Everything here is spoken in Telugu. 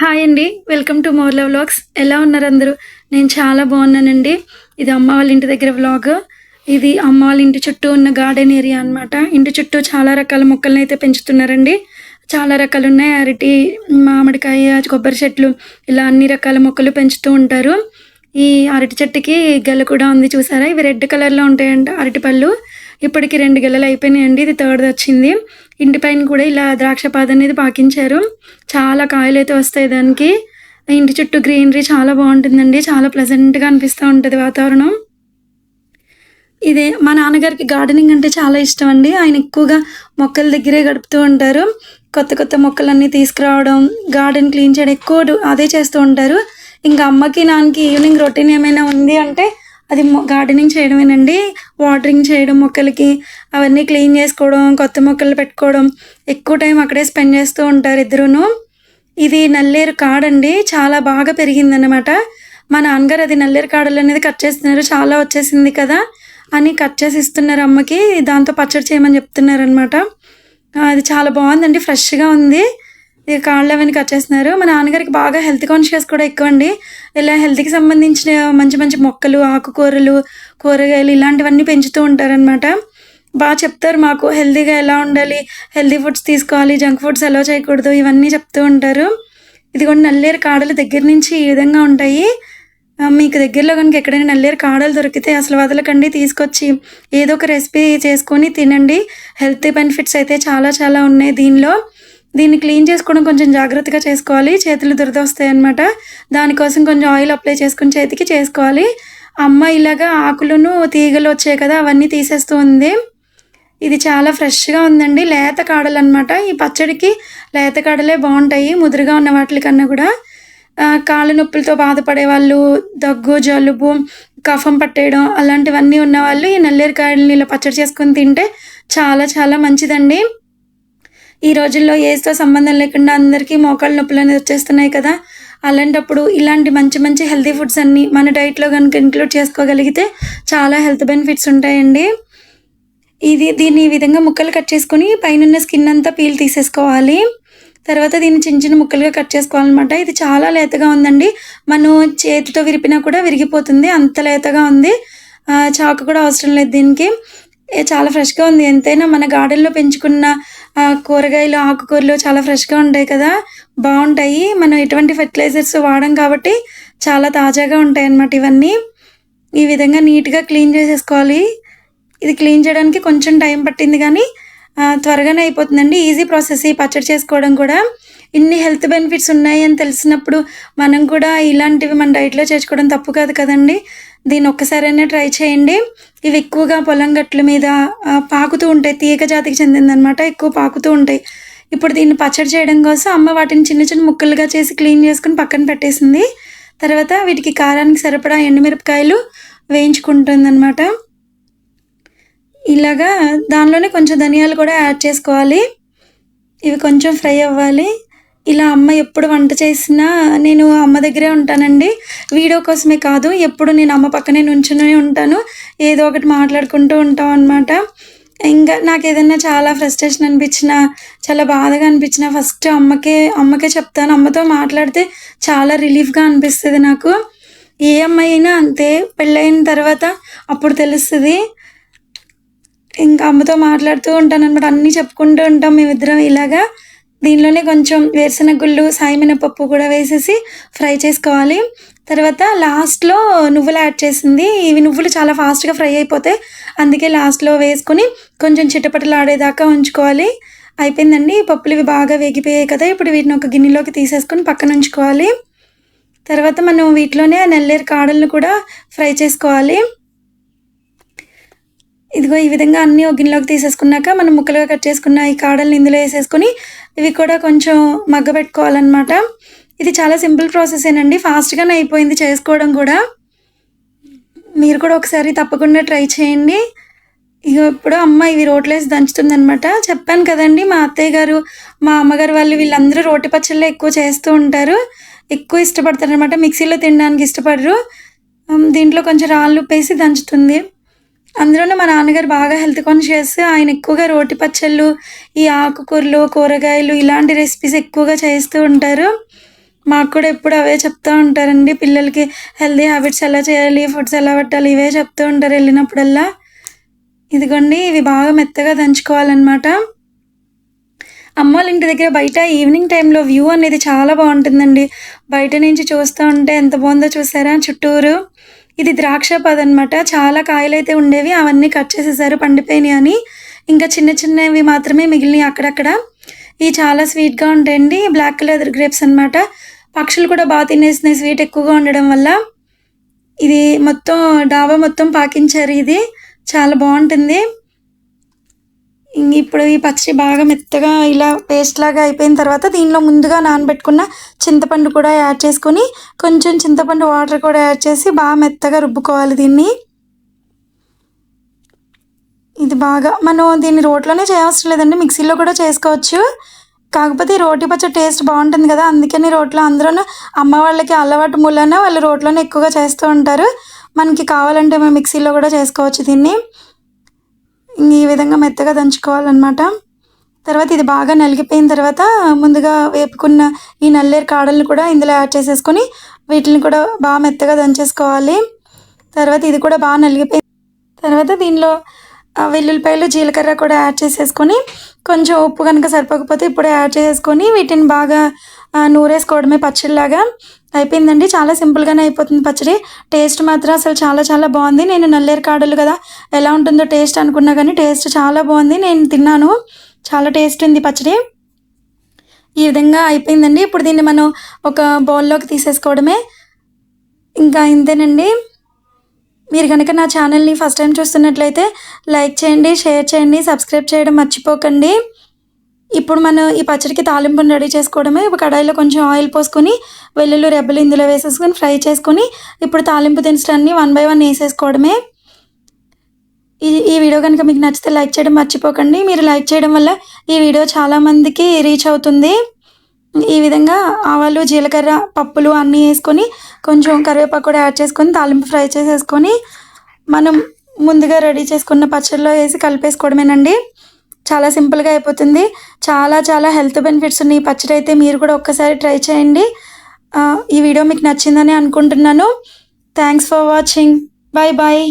హాయ్ అండి వెల్కమ్ టు మోర్లా వ్లాగ్స్ ఎలా ఉన్నారు అందరూ? నేను చాలా బాగున్నానండి. ఇది అమ్మ వాళ్ళ ఇంటి దగ్గర వ్లాగ్ ఇది అమ్మ వాళ్ళ ఇంటి చుట్టూ ఉన్న గార్డెన్ ఏరియా అన్నమాట. ఇంటి చుట్టూ చాలా రకాల మొక్కలను అయితే పెంచుతున్నారండి. చాలా రకాలు ఉన్నాయి. అరటి మామిడికాయ కొబ్బరి చెట్లు ఇలా అన్ని రకాల మొక్కలు పెంచుతూ ఉంటారు. ఈ అరటి చెట్టుకి గెల కూడా ఉంది చూసారా? ఇవి రెడ్ కలర్లో ఉంటాయంట అరటి పళ్ళు. ఇప్పటికి రెండు గెలలు అయిపోయినాయండి. ఇది థర్డ్ వచ్చింది. ఇంటి పైన కూడా ఇలా ద్రాక్ష పాద అనేది పాకించారు. చాలా కాయలు అయితే వస్తాయి దానికి. ఇంటి చుట్టూ గ్రీనరీ చాలా బాగుంటుందండి. చాలా ప్లెజెంట్గా అనిపిస్తూ ఉంటుంది వాతావరణం. ఇదే మా నాన్నగారికి గార్డెనింగ్ అంటే చాలా ఇష్టం అండి. ఆయన ఎక్కువగా మొక్కల దగ్గరే గడుపుతూ ఉంటారు. కొత్త కొత్త మొక్కలన్నీ తీసుకురావడం గార్డెన్ క్లీన్ చేయడం ఎక్కువ అదే చేస్తూ ఉంటారు. ఇంకా అమ్మకి నాన్నకి ఈవినింగ్ రొటీన్ ఏమైనా ఉంది అంటే అది గార్డెనింగ్ చేయడమేనండి. వాటరింగ్ చేయడం మొక్కలకి అవన్నీ క్లీన్ చేసుకోవడం కొత్త మొక్కలు పెట్టుకోవడం. ఎక్కువ టైం అక్కడే స్పెండ్ చేస్తూ ఉంటారు ఇద్దరును. ఇది నల్లేరు కాడండి. చాలా బాగా పెరిగిందన్నమాట. మా నాన్నగారు అది నల్లేరు కాడలు అనేది కట్ చేస్తున్నారు. చాలా వచ్చేసింది కదా అని కట్ చేసి ఇస్తున్నారు అమ్మకి. దాంతో పచ్చడి చేయమని చెప్తున్నారు అనమాట అది చాలా బాగుందండి. ఫ్రెష్గా ఉంది. ఇక కాళ్ళు అవన్నీ కట్ చేస్తున్నారు మా నాన్నగారికి బాగా హెల్త్ కాన్షియస్ కూడా ఎక్కువ అండి ఇలా హెల్త్కి సంబంధించిన మంచి మంచి మొక్కలు ఆకుకూరలు కూరగాయలు ఇలాంటివన్నీ పెంచుతూ ఉంటారనమాట బాగా చెప్తారు మాకు హెల్తీగా ఎలా ఉండాలి హెల్తీ ఫుడ్స్ తీసుకోవాలి జంక్ ఫుడ్స్ ఎలా చేయకూడదు ఇవన్నీ చెప్తూ ఉంటారు. ఇదిగోండి నల్లేరు కాడలు దగ్గర నుంచి ఈ విధంగా ఉంటాయి. మీకు దగ్గరలో కనుక ఎక్కడైనా నల్లేరు కాడలు దొరికితే అసలు వదలకండి తీసుకొచ్చి ఏదో ఒక రెసిపీ చేసుకొని తినండి. హెల్త్ బెనిఫిట్స్ అయితే చాలా చాలా ఉన్నాయి దీనిలో. దీన్ని క్లీన్ చేసుకోవడం కొంచెం జాగ్రత్తగా చేసుకోవాలి. చేతులు దురద వస్తాయి అనమాట దానికోసం కొంచెం ఆయిల్ అప్లై చేసుకుని చేతికి చేసుకోవాలి. అమ్మ ఇలాగా ఆకులను తీగలు వచ్చాయి కదా అవన్నీ తీసేస్తూ ఉంది. ఇది చాలా ఫ్రెష్గా ఉందండి. లేత కాడలు అనమాట ఈ పచ్చడికి లేత కాడలే బాగుంటాయి ముదురుగా ఉన్న వాటికన్నా కూడా. కాళ్ళ నొప్పులతో బాధపడే వాళ్ళు దగ్గు జలుబు కఫం పట్టేయడం అలాంటివన్నీ ఉన్న వాళ్ళు ఈ నల్లేరు కాయలని ఇలా పచ్చడి చేసుకొని తింటే చాలా చాలా మంచిదండి. ఈ రోజుల్లో ఏజ్తో సంబంధం లేకుండా అందరికీ మోకాళ్ళ నొప్పులు అనేది వచ్చేస్తున్నాయి కదా. అలాంటప్పుడు ఇలాంటి మంచి మంచి హెల్తీ ఫుడ్స్ అన్నీ మన డైట్లో కనుక ఇంక్లూడ్ చేసుకోగలిగితే చాలా హెల్త్ బెనిఫిట్స్ ఉంటాయండి. ఇది దీన్ని ఈ విధంగా ముక్కలు కట్ చేసుకొని పైన స్కిన్ అంతా పీల్ తీసేసుకోవాలి. తర్వాత దీన్ని చిన్న చిన్న ముక్కలుగా కట్ చేసుకోవాలన్నమాట. ఇది చాలా లేతగా ఉందండి. మనం చేతితో విరిపినా కూడా విరిగిపోతుంది. అంత లేతగా ఉంది. చాకు కూడా అవసరం లేదు దీనికి. చాలా ఫ్రెష్గా ఉంది. ఎంతైనా మన గార్డెన్లో పెంచుకున్న కూరగాయలు ఆకుకూరలు చాలా ఫ్రెష్గా ఉంటాయి కదా. బాగుంటాయి. మనం ఎటువంటి ఫెర్టిలైజర్స్ వాడం కాబట్టి చాలా తాజాగా ఉంటాయి అన్నమాట ఇవన్నీ. ఈ విధంగా నీట్గా క్లీన్ చేసేసుకోవాలి. ఇది క్లీన్ చేయడానికి కొంచెం టైం పట్టింది కానీ త్వరగానే అయిపోతుందండి. ఈజీ ప్రాసెస్ ఈ పచ్చడి చేసుకోవడం కూడా. ఇన్ని హెల్త్ బెనిఫిట్స్ ఉన్నాయి అని తెలిసినప్పుడు మనం కూడా ఇలాంటివి మన డైట్లో చేర్చుకోవడం తప్పు కాదు కదండి. దీన్ని ఒక్కసారైనా ట్రై చేయండి. ఇవి ఎక్కువగా పొలం గట్ల మీద పాకుతూ ఉంటాయి. తీగ జాతికి చెందిందనమాట ఎక్కువ పాకుతూ ఉంటాయి. ఇప్పుడు దీన్ని పచ్చడి చేయడం కోసం అమ్మ వాటిని చిన్న చిన్న ముక్కలుగా చేసి క్లీన్ చేసుకుని పక్కన పెట్టేసింది. తర్వాత వీటికి కారానికి సరిపడా ఎండుమిరపకాయలు వేయించుకుంటుందన్నమాట. ఇలాగా దానిలోనే కొంచెం ధనియాలు కూడా యాడ్ చేసుకోవాలి. ఇవి కొంచెం ఫ్రై అవ్వాలి. ఇలా అమ్మ ఎప్పుడు వంట చేసినా నేను అమ్మ దగ్గరే ఉంటానండి. వీడియో కోసమే కాదు ఎప్పుడు నేను అమ్మ పక్కనే నుంచునే ఉంటాను. ఏదో ఒకటి మాట్లాడుకుంటూ ఉంటాం అనమాట ఇంకా నాకు ఏదైనా చాలా ఫ్రస్ట్రేషన్ అనిపించినా చాలా బాధగా అనిపించిన ఫస్ట్ అమ్మకే అమ్మకే చెప్తాను. అమ్మతో మాట్లాడితే చాలా రిలీఫ్గా అనిపిస్తుంది నాకు. ఏ అమ్మాయి అయినా అంతే పెళ్ళైన తర్వాత అప్పుడు తెలుస్తుంది. ఇంకా అమ్మతో మాట్లాడుతూ ఉంటాను అనమాట అన్నీ చెప్పుకుంటూ ఉంటాం మేమిద్దరం ఇలాగా. దీనిలోనే కొంచెం వేరుశనగ గుళ్ళు సాయమైన పప్పు కూడా వేసేసి ఫ్రై చేసుకోవాలి. తర్వాత లాస్ట్లో నువ్వులు యాడ్ చేసింది. ఇవి నువ్వులు చాలా ఫాస్ట్గా ఫ్రై అయిపోతాయి. అందుకే లాస్ట్లో వేసుకొని కొంచెం చిటపటలు ఆడేదాకా ఉంచుకోవాలి. అయిపోయిందండి. పప్పులు ఇవి బాగా వేగిపోయాయి కదా. ఇప్పుడు వీటిని ఒక గిన్నెలోకి తీసేసుకొని పక్కన ఉంచుకోవాలి. తర్వాత మనం వీటిలోనే నల్లేరు కాడలను కూడా ఫ్రై చేసుకోవాలి. ఇదిగో ఈ విధంగా అన్నీ ఒక గిన్నెలోకి తీసేసుకున్నాక మనం ముక్కలుగా కట్ చేసుకున్న ఈ కాడల్ని ఇందులో వేసేసుకొని ఇవి కూడా కొంచెం మగ్గబెట్టుకోవాలన్నమాట. ఇది చాలా సింపుల్ ప్రాసెస్ ఏనండి. ఫాస్ట్గానే అయిపోయింది చేసుకోవడం కూడా. మీరు కూడా ఒకసారి తప్పకుండా ట్రై చేయండి. ఇక ఇప్పుడు అమ్మ ఇవి రోట్లేసి దంచుతుంది అనమాట చెప్పాను కదండి మా అత్తయ్య గారు మా అమ్మగారు వాళ్ళు వీళ్ళందరూ రోటి పచ్చళ్ళే ఎక్కువ చేస్తూ ఉంటారు. ఎక్కువ ఇష్టపడతారు అనమాట మిక్సీలో తినడానికి ఇష్టపడరు. దీంట్లో కొంచెం రాళ్ళు ఉప్పేసి దంచుతుంది. అందులోనే మా నాన్నగారు బాగా హెల్త్ కాన్షియస్ ఆయన ఎక్కువగా రోటి పచ్చళ్ళు ఈ ఆకుకూరలు కూరగాయలు ఇలాంటి రెసిపీస్ ఎక్కువగా చేస్తూ ఉంటారు. మాకు కూడా ఎప్పుడు అవే చెప్తూ ఉంటారండి. పిల్లలకి హెల్దీ హ్యాబిట్స్ ఎలా చేయాలి ఫుడ్స్ ఎలా పెట్టాలి ఇవే చెప్తూ ఉంటారు వెళ్ళినప్పుడల్లా. ఇదిగోండి ఇవి బాగా మెత్తగా దంచుకోవాలన్నమాట. అమ్మ వాళ్ళ ఇంటి దగ్గర బయట ఈవినింగ్ టైంలో వ్యూ అనేది చాలా బాగుంటుందండి. బయట నుంచి చూస్తూ ఉంటే ఎంత బాగుందో చూసారా? చుట్టూరు ఇది ద్రాక్ష పద అనమాట చాలా కాయలు అయితే ఉండేవి అవన్నీ కట్ చేసేసారు పండిపోయినాయి అని. ఇంకా చిన్న చిన్నవి మాత్రమే మిగిలినాయి అక్కడక్కడ. ఇవి చాలా స్వీట్గా ఉంటాయండి బ్లాక్ కలర్ గ్రేప్స్ అన్నమాట. పక్షులు కూడా బాగా తినేసినాయి స్వీట్ ఎక్కువగా ఉండడం వల్ల. ఇది మొత్తం డాబా మొత్తం పాకించారు ఇది. చాలా బాగుంటుంది. ఇప్పుడు ఈ పచ్చడి బాగా మెత్తగా ఇలా పేస్ట్ లాగా అయిపోయిన తర్వాత దీనిలో ముందుగా నానబెట్టుకున్న చింతపండు కూడా యాడ్ చేసుకొని కొంచెం చింతపండు వాటర్ కూడా యాడ్ చేసి బాగా మెత్తగా రుబ్బుకోవాలి దీన్ని. ఇది బాగా మనం దీన్ని రోట్లోనే చేయవసరం లేదండి మిక్సీలో కూడా చేసుకోవచ్చు. కాకపోతే ఈ రోటి పచ్చడి టేస్ట్ బాగుంటుంది కదా అందుకని రోట్లో అందరూ అమ్మ వాళ్ళకి అలవాటు మూలన వాళ్ళు రోట్లోనే ఎక్కువగా చేస్తూ ఉంటారు. మనకి కావాలంటే మేము మిక్సీలో కూడా చేసుకోవచ్చు దీన్ని. ఈ విధంగా మెత్తగా దంచుకోవాలన్నమాట. తర్వాత ఇది బాగా నలిగిపోయిన తర్వాత ముందుగా వేపుకున్న ఈ నల్లేరు కాడలను కూడా ఇందులో యాడ్ చేసేసుకొని వీటిని కూడా బాగా మెత్తగా దంచేసుకోవాలి. తర్వాత ఇది కూడా బాగా నలిగిపోయిన తర్వాత దీనిలో వెల్లుల్లిపాయలు జీలకర్ర కూడా యాడ్ చేసేసుకొని కొంచెం ఉప్పు కనుక సరిపోకపోతే ఇప్పుడే యాడ్ చేసుకొని వీటిని బాగా నూరేసుకోవడమే పచ్చడిలాగా అయిపోయిందండి. చాలా సింపుల్గానే అయిపోతుంది పచ్చడి. టేస్ట్ మాత్రం అసలు చాలా చాలా బాగుంది. నేను నల్లేరు కాడలు కదా ఎలా ఉంటుందో టేస్ట్ అనుకున్నా కానీ టేస్ట్ చాలా బాగుంది. నేను తిన్నాను. చాలా టేస్ట్ ఉంది పచ్చడి. ఈ విధంగా అయిపోయిందండి. ఇప్పుడు దీన్ని మనం ఒక బౌల్లోకి తీసేసుకోవడమే. ఇంకా ఇంతేనండి. మీరు కనుక నా ఛానల్ని ఫస్ట్ టైం చూస్తున్నట్లయితే లైక్ చేయండి షేర్ చేయండి సబ్స్క్రైబ్ చేయడం మర్చిపోకండి. ఇప్పుడు మనం ఈ పచ్చడికి తాలింపుని రెడీ చేసుకోవడమే. ఒక కడాయిలో కొంచెం ఆయిల్ పోసుకొని వెల్లుల్లి రెబ్బలు ఇందులో వేసేసుకొని ఫ్రై చేసుకొని ఇప్పుడు తాలింపు దినుసులన్నీ వన్ బై వన్ వేసేసుకోవడమే. ఈ ఈ వీడియో కనుక మీకు నచ్చితే లైక్ చేయడం మర్చిపోకండి. మీరు లైక్ చేయడం వల్ల ఈ వీడియో చాలామందికి రీచ్ అవుతుంది. ఈ విధంగా ఆవాలు జీలకర్ర పప్పులు అన్నీ వేసుకొని కొంచెం కరివేపాకు కూడా యాడ్ చేసుకొని తాలింపు ఫ్రై చేసేసుకొని మనం ముందుగా రెడీ చేసుకున్న పచ్చడిలో వేసి కలిపేసుకోవడమేనండి. చాలా సింపుల్గా అయిపోతుంది. చాలా చాలా హెల్త్ బెనిఫిట్స్ ఉన్నాయి. ఈ పచ్చడి అయితే మీరు కూడా ఒక్కసారి ట్రై చేయండి. ఈ వీడియో మీకు నచ్చిందని అనుకుంటున్నాను. Thanks for watching bye bye